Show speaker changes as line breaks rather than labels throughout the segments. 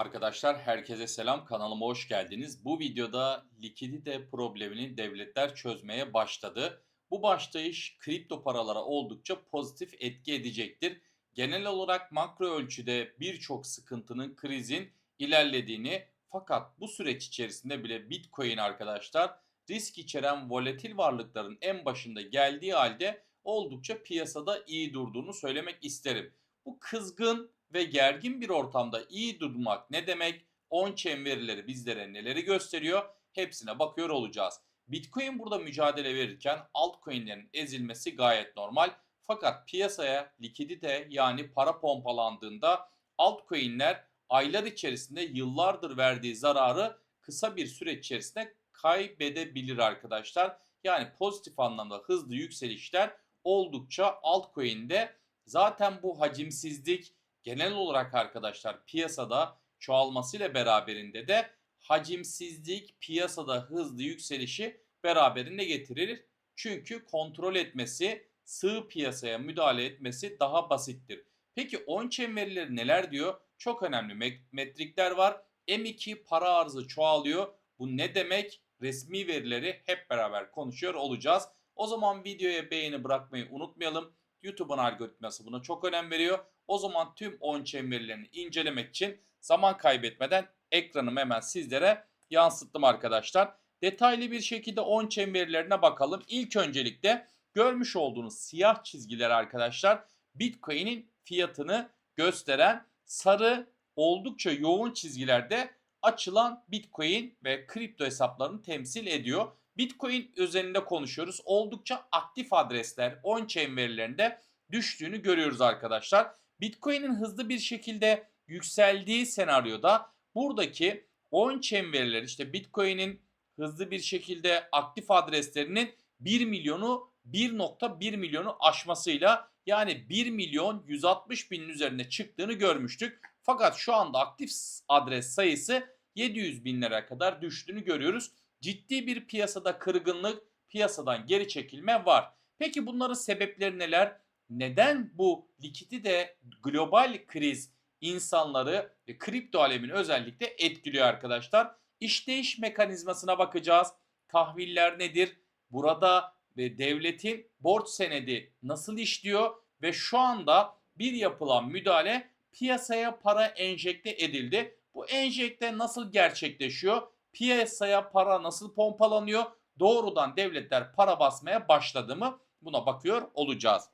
Arkadaşlar herkese selam kanalıma hoş geldiniz. Bu videoda likidite problemini devletler çözmeye başladı. Bu başlayış kripto paralara oldukça pozitif etki edecektir. Genel olarak makro ölçüde birçok sıkıntının, krizin ilerlediğini fakat bu süreç içerisinde bile Bitcoin arkadaşlar risk içeren volatil varlıkların en başında geldiği halde oldukça piyasada iyi durduğunu söylemek isterim. Bu kızgın ve gergin bir ortamda iyi durmak ne demek? On-chain verileri bizlere neleri gösteriyor? Hepsine bakıyor olacağız. Bitcoin burada mücadele verirken altcoin'lerin ezilmesi gayet normal. Fakat piyasaya likidite yani para pompalandığında altcoin'ler aylar içerisinde yıllardır verdiği zararı kısa bir süre içerisinde kaybedebilir arkadaşlar. Yani pozitif anlamda hızlı yükselişler oldukça altcoin'de zaten bu hacimsizlik genel olarak arkadaşlar piyasada çoğalmasıyla beraberinde de hacimsizlik piyasada hızlı yükselişi beraberinde getirir. Çünkü kontrol etmesi, sığ piyasaya müdahale etmesi daha basittir. Peki on-chain verileri neler diyor? Çok önemli metrikler var. M2 para arzı çoğalıyor. Bu ne demek? Resmi verileri hep beraber konuşuyor olacağız. O zaman videoya beğeni bırakmayı unutmayalım. YouTube'un algoritması buna çok önem veriyor. O zaman tüm on-chain verilerini incelemek için zaman kaybetmeden ekranımı hemen sizlere yansıttım arkadaşlar. Detaylı bir şekilde on-chain verilerine bakalım. İlk öncelikle görmüş olduğunuz siyah çizgiler arkadaşlar Bitcoin'in fiyatını gösteren sarı oldukça yoğun çizgilerde açılan Bitcoin ve kripto hesaplarını temsil ediyor. Bitcoin özelinde konuşuyoruz. Oldukça aktif adresler on-chain verilerinde düştüğünü görüyoruz arkadaşlar. Bitcoin'in hızlı bir şekilde yükseldiği senaryoda buradaki on-chain verileri işte Bitcoin'in hızlı bir şekilde aktif adreslerinin 1 milyonu 1.1 milyonu aşmasıyla yani 1 milyon 160 binin üzerine çıktığını görmüştük. Fakat şu anda aktif adres sayısı 700 binlere kadar düştüğünü görüyoruz. Ciddi bir piyasada kırgınlık, piyasadan geri çekilme var. Peki bunların sebepleri neler? Neden bu likidite global kriz insanları ve kripto alemini özellikle etkiliyor arkadaşlar? İşleyiş mekanizmasına bakacağız. Tahviller nedir? Burada ve devletin borç senedi nasıl işliyor ve şu anda bir yapılan müdahale piyasaya para enjekte edildi. Bu enjekte nasıl gerçekleşiyor? Piyasaya para nasıl pompalanıyor? Doğrudan devletler para basmaya başladı mı? Buna bakıyor olacağız.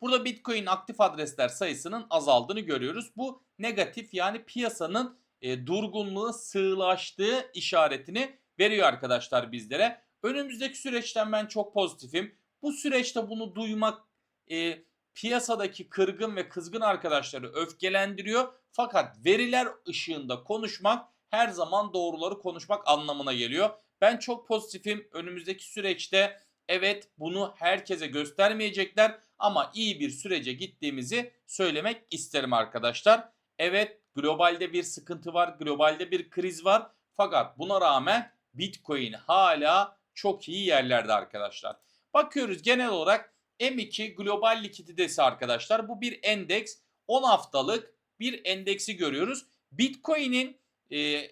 Burada Bitcoin aktif adresler sayısının azaldığını görüyoruz. Bu negatif yani piyasanın e, durgunluğu sığlaştığı işaretini veriyor arkadaşlar bizlere. Önümüzdeki süreçten ben çok pozitifim. Bu süreçte bunu duymak e, piyasadaki kırgın ve kızgın arkadaşları öfkelendiriyor. Fakat veriler ışığında konuşmak her zaman doğruları konuşmak anlamına geliyor. Ben çok pozitifim. Önümüzdeki süreçte evet bunu herkese göstermeyecekler ama iyi bir sürece gittiğimizi söylemek isterim arkadaşlar. Evet globalde bir sıkıntı var, globalde bir kriz var. Fakat buna rağmen Bitcoin hala çok iyi yerlerde arkadaşlar. Bakıyoruz genel olarak M2 global likiditesi arkadaşlar. Bu bir endeks. 10 haftalık bir endeksi görüyoruz. Bitcoin'in e,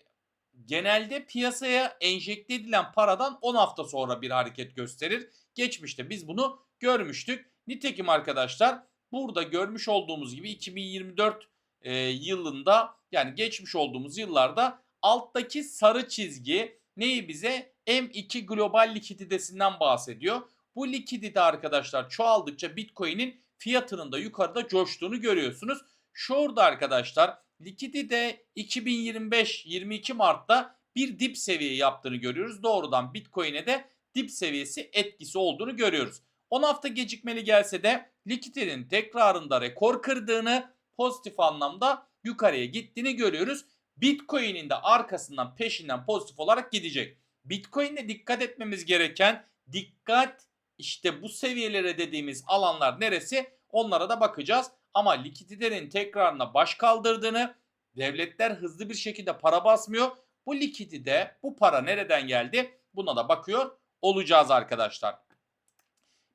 genelde piyasaya enjekte edilen paradan 10 hafta sonra bir hareket gösterir. Geçmişte biz bunu görmüştük. Nitekim arkadaşlar burada görmüş olduğumuz gibi 2024 e, yılında yani geçmiş olduğumuz yıllarda alttaki sarı çizgi neyi bize M2 global likiditesinden bahsediyor. Bu likidite arkadaşlar çoğaldıkça Bitcoin'in fiyatının da yukarıda coştuğunu görüyorsunuz. Şurada arkadaşlar likidite 2025-22 Mart'ta bir dip seviye yaptığını görüyoruz. Doğrudan Bitcoin'e de dip seviyesi etkisi olduğunu görüyoruz. 10 hafta gecikmeli gelse de likiditenin tekrarında rekor kırdığını pozitif anlamda yukarıya gittiğini görüyoruz. Bitcoin'in de arkasından peşinden pozitif olarak gidecek. Bitcoin'de dikkat etmemiz gereken dikkat işte bu seviyelere dediğimiz alanlar neresi onlara da bakacağız. Ama likiditenin tekrarına baş kaldırdığını devletler hızlı bir şekilde para basmıyor. Bu likidite bu para nereden geldi buna da bakıyor olacağız arkadaşlar.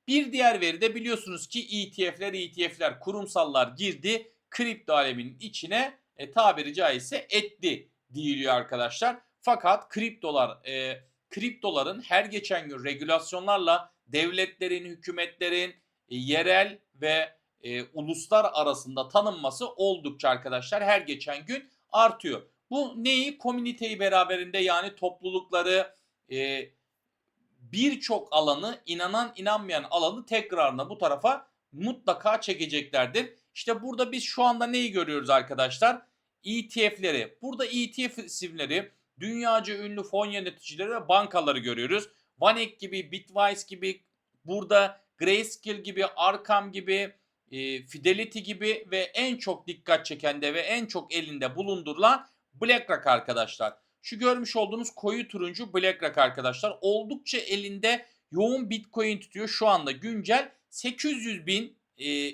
Bir diğer veri de biliyorsunuz ki ETF'ler ETF'ler kurumsallar girdi kripto aleminin içine e, tabiri caizse etti diyiliyor arkadaşlar. Fakat kriptolar e, kriptoların her geçen gün regülasyonlarla devletlerin, hükümetlerin e, yerel ve e, uluslar arasında tanınması oldukça arkadaşlar her geçen gün artıyor. Bu neyi? Komüniteyi beraberinde yani toplulukları e, birçok alanı inanan inanmayan alanı tekrarına bu tarafa mutlaka çekeceklerdir. İşte burada biz şu anda neyi görüyoruz arkadaşlar? ETF'leri. Burada ETF isimleri dünyaca ünlü fon yöneticileri ve bankaları görüyoruz. Vanek gibi, Bitwise gibi, burada Grayscale gibi, Arkham gibi, e, Fidelity gibi ve en çok dikkat çeken de ve en çok elinde bulundurulan BlackRock arkadaşlar. Şu görmüş olduğunuz koyu turuncu BlackRock arkadaşlar oldukça elinde yoğun Bitcoin tutuyor. Şu anda güncel 800 bin e,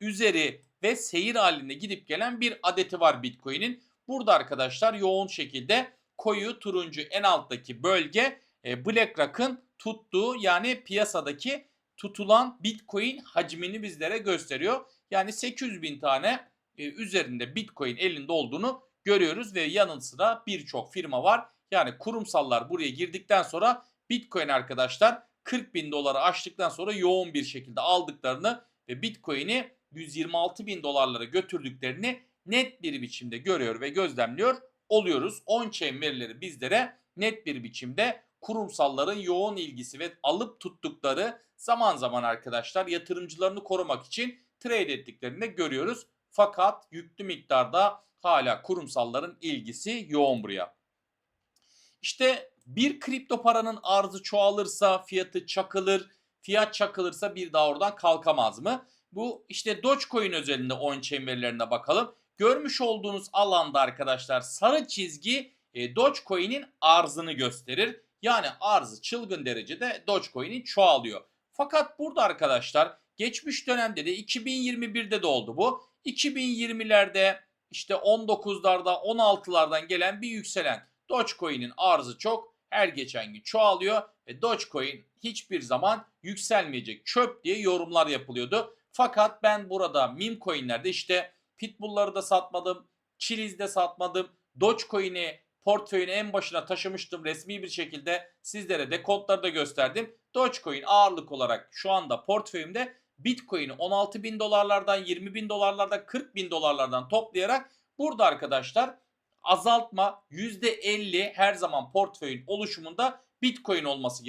üzeri ve seyir halinde gidip gelen bir adeti var Bitcoin'in. Burada arkadaşlar yoğun şekilde koyu turuncu en alttaki bölge e, BlackRock'ın tuttuğu yani piyasadaki tutulan Bitcoin hacmini bizlere gösteriyor. Yani 800 bin tane e, üzerinde Bitcoin elinde olduğunu görüyoruz ve yanı sıra birçok firma var. Yani kurumsallar buraya girdikten sonra Bitcoin arkadaşlar 40 bin doları aştıktan sonra yoğun bir şekilde aldıklarını ve Bitcoin'i 126 bin dolarlara götürdüklerini net bir biçimde görüyor ve gözlemliyor oluyoruz. On-chain verileri bizlere net bir biçimde kurumsalların yoğun ilgisi ve alıp tuttukları zaman zaman arkadaşlar yatırımcılarını korumak için trade ettiklerini de görüyoruz. Fakat yüklü miktarda hala kurumsalların ilgisi yoğun buraya. İşte bir kripto paranın arzı çoğalırsa fiyatı çakılır, fiyat çakılırsa bir daha oradan kalkamaz mı? Bu işte Dogecoin özelinde on-chain verilerine bakalım. Görmüş olduğunuz alanda arkadaşlar sarı çizgi e, Dogecoin'in arzını gösterir. Yani arzı çılgın derecede Dogecoin'in çoğalıyor. Fakat burada arkadaşlar geçmiş dönemde de 2021'de de oldu bu. 2020'lerde işte 19'larda 16'lardan gelen bir yükselen Dogecoin'in arzı çok her geçen gün çoğalıyor ve Dogecoin hiçbir zaman yükselmeyecek çöp diye yorumlar yapılıyordu. Fakat ben burada meme coinlerde işte Pitbull'ları da satmadım, Chili'de satmadım, Dogecoin'i portföyün en başına taşımıştım resmi bir şekilde sizlere dekontları da gösterdim. Dogecoin ağırlık olarak şu anda portföyümde Bitcoin'i 16 bin dolarlardan 20 bin dolarlardan 40 bin dolarlardan toplayarak burada arkadaşlar azaltma %50 her zaman portföyün oluşumunda Bitcoin olması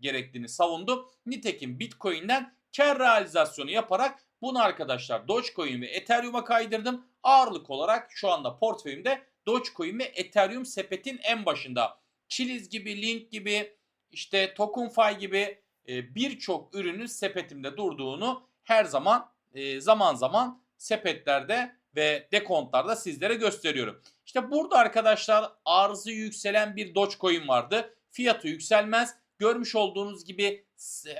gerektiğini savundu. Nitekim Bitcoin'den kar realizasyonu yaparak bunu arkadaşlar Dogecoin ve Ethereum'a kaydırdım. Ağırlık olarak şu anda portföyümde Dogecoin ve Ethereum sepetin en başında. Chiliz gibi, Link gibi, işte TokenFi gibi e, birçok ürünün sepetimde durduğunu her zaman e, zaman zaman sepetlerde ve dekontlarda sizlere gösteriyorum. İşte burada arkadaşlar arzı yükselen bir Dogecoin vardı. Fiyatı yükselmez. Görmüş olduğunuz gibi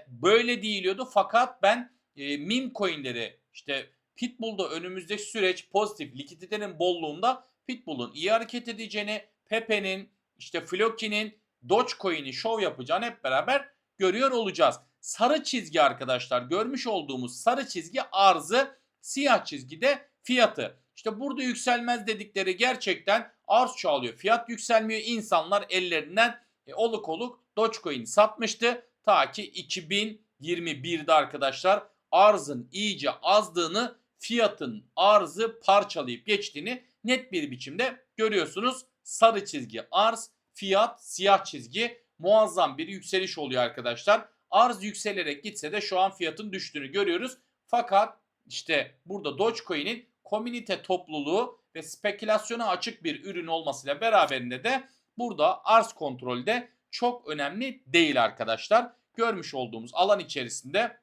böyle değiliyordu fakat ben e, meme coinleri işte Pitbull'da önümüzdeki süreç pozitif likiditenin bolluğunda Pitbull'un iyi hareket edeceğini, Pepe'nin, işte Floki'nin, Dogecoin'i şov yapacağını hep beraber görüyor olacağız. Sarı çizgi arkadaşlar görmüş olduğumuz sarı çizgi arzı, siyah çizgi de fiyatı. İşte burada yükselmez dedikleri gerçekten arz çoğalıyor. Fiyat yükselmiyor. İnsanlar ellerinden e, oluk oluk Dogecoin'i satmıştı. Ta ki 2021'de arkadaşlar arzın iyice azdığını, fiyatın arzı parçalayıp geçtiğini net bir biçimde görüyorsunuz. Sarı çizgi arz, fiyat siyah çizgi muazzam bir yükseliş oluyor arkadaşlar. Arz yükselerek gitse de şu an fiyatın düştüğünü görüyoruz. Fakat işte burada Dogecoin'in komünite topluluğu ve spekülasyona açık bir ürün olmasıyla beraberinde de burada arz kontrolü de çok önemli değil arkadaşlar. Görmüş olduğumuz alan içerisinde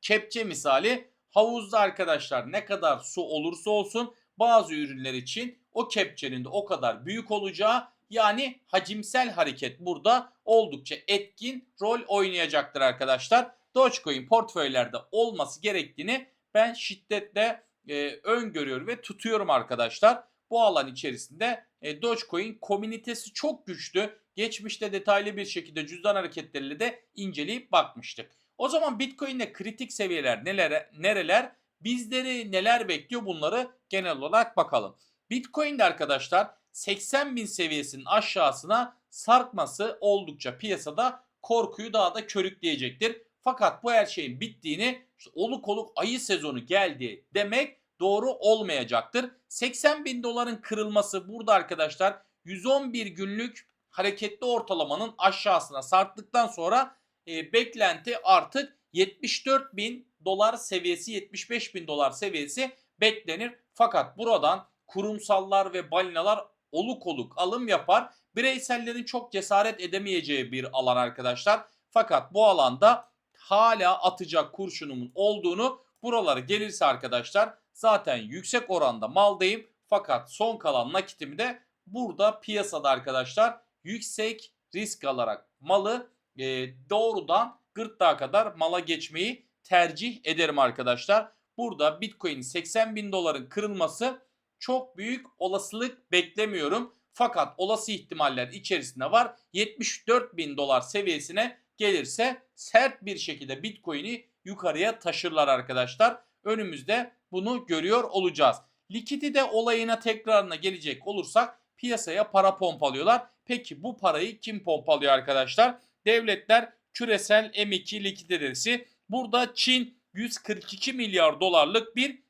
kepçe misali havuzda arkadaşlar ne kadar su olursa olsun bazı ürünler için o kepçenin de o kadar büyük olacağı yani hacimsel hareket burada oldukça etkin rol oynayacaktır arkadaşlar. Dogecoin portföylerde olması gerektiğini ben şiddetle e, öngörüyorum ve tutuyorum arkadaşlar. Bu alan içerisinde e, Dogecoin komünitesi çok güçlü. Geçmişte detaylı bir şekilde cüzdan hareketleriyle de inceleyip bakmıştık. O zaman Bitcoin'de kritik seviyeler neler, nereler? Bizleri neler bekliyor bunları genel olarak bakalım. Bitcoin de arkadaşlar 80 bin seviyesinin aşağısına sarkması oldukça piyasada korkuyu daha da körükleyecektir. Fakat bu her şeyin bittiğini işte oluk oluk ayı sezonu geldi demek doğru olmayacaktır. 80 bin doların kırılması burada arkadaşlar 111 günlük hareketli ortalamanın aşağısına sarktıktan sonra e, beklenti artık 74 bin dolar seviyesi 75 bin dolar seviyesi beklenir. Fakat buradan kurumsallar ve balinalar oluk oluk alım yapar. Bireysellerin çok cesaret edemeyeceği bir alan arkadaşlar. Fakat bu alanda hala atacak kurşunumun olduğunu buralara gelirse arkadaşlar zaten yüksek oranda maldayım. Fakat son kalan nakitimi de burada piyasada arkadaşlar yüksek risk alarak malı e, doğrudan gırtlağa kadar mala geçmeyi tercih ederim arkadaşlar. Burada Bitcoin 80 bin doların kırılması çok büyük olasılık beklemiyorum. Fakat olası ihtimaller içerisinde var. 74 bin dolar seviyesine gelirse sert bir şekilde Bitcoin'i yukarıya taşırlar arkadaşlar. Önümüzde bunu görüyor olacağız. Likidite olayına tekrarına gelecek olursak piyasaya para pompalıyorlar. Peki bu parayı kim pompalıyor arkadaşlar? Devletler küresel M2 likiditesi. Burada Çin 142 milyar dolarlık bir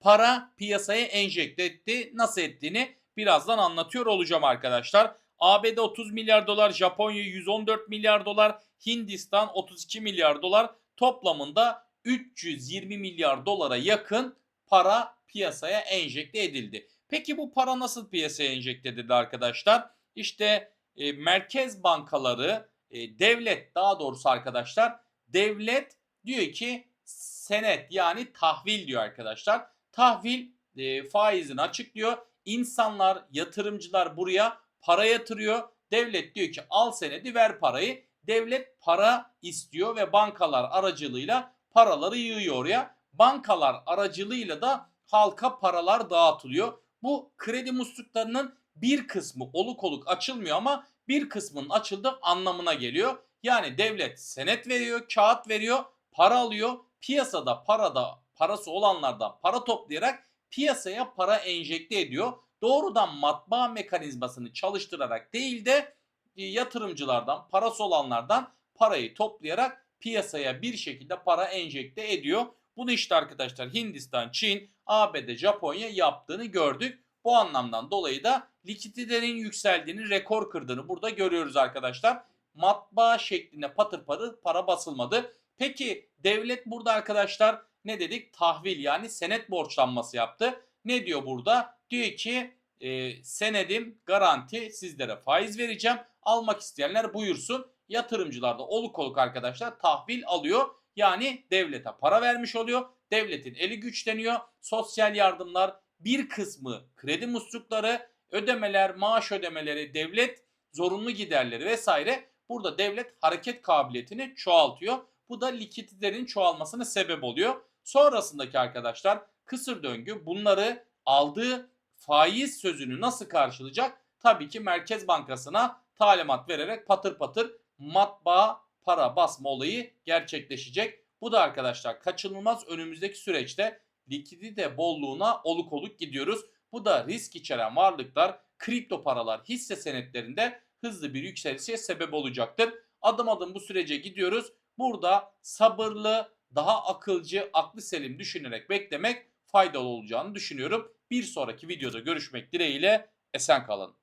para piyasaya enjekte etti. Nasıl ettiğini birazdan anlatıyor olacağım arkadaşlar. ABD 30 milyar dolar, Japonya 114 milyar dolar, Hindistan 32 milyar dolar toplamında 320 milyar dolara yakın para piyasaya enjekte edildi. Peki bu para nasıl piyasaya enjekte edildi arkadaşlar? İşte e, merkez bankaları, e, devlet daha doğrusu arkadaşlar, devlet diyor ki senet yani tahvil diyor arkadaşlar. Tahvil e, faizini açıklıyor. İnsanlar, yatırımcılar buraya para yatırıyor. Devlet diyor ki al senedi ver parayı. Devlet para istiyor ve bankalar aracılığıyla paraları yığıyor oraya. Bankalar aracılığıyla da halka paralar dağıtılıyor. Bu kredi musluklarının bir kısmı oluk oluk açılmıyor ama bir kısmının açıldığı anlamına geliyor. Yani devlet senet veriyor, kağıt veriyor, para alıyor. Piyasada parada parası olanlardan para toplayarak piyasaya para enjekte ediyor. Doğrudan matbaa mekanizmasını çalıştırarak değil de e, yatırımcılardan, parası olanlardan parayı toplayarak piyasaya bir şekilde para enjekte ediyor. Bunu işte arkadaşlar Hindistan, Çin, ABD, Japonya yaptığını gördük. Bu anlamdan dolayı da likiditenin yükseldiğini, rekor kırdığını burada görüyoruz arkadaşlar. Matbaa şeklinde patır patır para basılmadı. Peki devlet burada arkadaşlar ne dedik? Tahvil yani senet borçlanması yaptı. Ne diyor burada? Diyor ki e, senedim garanti sizlere faiz vereceğim. Almak isteyenler buyursun. Yatırımcılar da oluk oluk arkadaşlar tahvil alıyor. Yani devlete para vermiş oluyor. Devletin eli güçleniyor. Sosyal yardımlar bir kısmı kredi muslukları, ödemeler, maaş ödemeleri, devlet zorunlu giderleri vesaire burada devlet hareket kabiliyetini çoğaltıyor. Bu da likiditelerin çoğalmasına sebep oluyor. Sonrasındaki arkadaşlar kısır döngü bunları aldığı faiz sözünü nasıl karşılayacak? Tabii ki Merkez Bankası'na talimat vererek patır patır matbaa para basma olayı gerçekleşecek. Bu da arkadaşlar kaçınılmaz önümüzdeki süreçte likidite bolluğuna oluk oluk gidiyoruz. Bu da risk içeren varlıklar, kripto paralar, hisse senetlerinde hızlı bir yükselişe sebep olacaktır. Adım adım bu sürece gidiyoruz. Burada sabırlı, daha akılcı, aklı selim düşünerek beklemek faydalı olacağını düşünüyorum. Bir sonraki videoda görüşmek dileğiyle esen kalın.